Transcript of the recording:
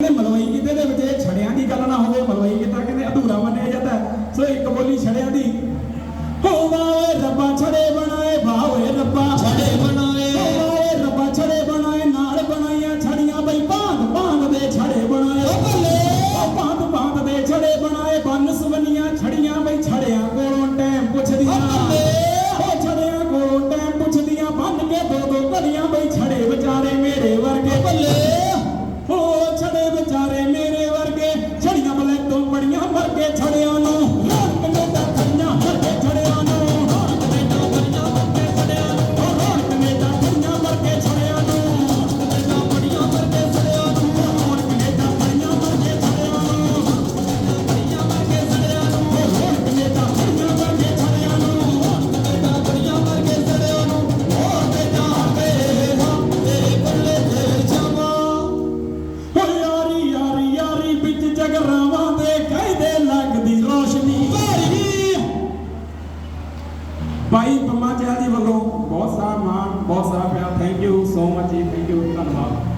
ਕਹਿੰਦੇ ਮਲਵਈ ਕਿਤੇ ਦੇ ਵਿੱਚ ਛੜਿਆਂ ਦੀ ਗੱਲ ਨਾ ਹੋਵੇ ਮਲਵਈ ਕਿਤਾ ਕਹਿੰਦੇ ਅਧੂਰਾ ਮੰਨਿਆ ਜਾਂਦਾ ਸੋ ਇੱਕ ਬੋਲੀ ਛੜਿਆਂ ਦੀ। ਹੋਵਾਏ ਰੱਬਾ ਛੜੇ ਬਣਾਏ ਭਾਵੇ ਰੱਬਾ। ਛੜੇ ਬਣਾਏ। ਹੋਵਾਏ ਰੱਬਾ ਛੜੇ ਬਣਾਏ ਨਾਲ ਬਣਾਈਆਂ ਛੜੀਆਂ ਬਈ। ਬਾਂਧ ਬਾਂਧ ਦੇ ਛੜੇ ਬਣਾਏ। ਓ ਬੱਲੇ ਬਾਂਧ ਬਾਂਧ ਦੇ ਛੜੇ ਬਣਾਏ। ਬੰਨਸ ਬਨੀਆਂ ਛੜੀਆਂ ਬਈ ਛੜਿਆਂ ਕੋਲੋਂ ਟਾਈਮ ਪੁੱਛਦੀਆਂ। ਓ ਛੜਿਆਂ ਕੋਲੋਂ ਟਾਈਮ ਪੁੱਛਦੀਆਂ। ਬੰਨ ਕੇ ਦੋ ਦੋ ਘੜੀਆਂ ਬਈ ਛੜੇ ਵਿਚਾਰੇ। 相馬地医療機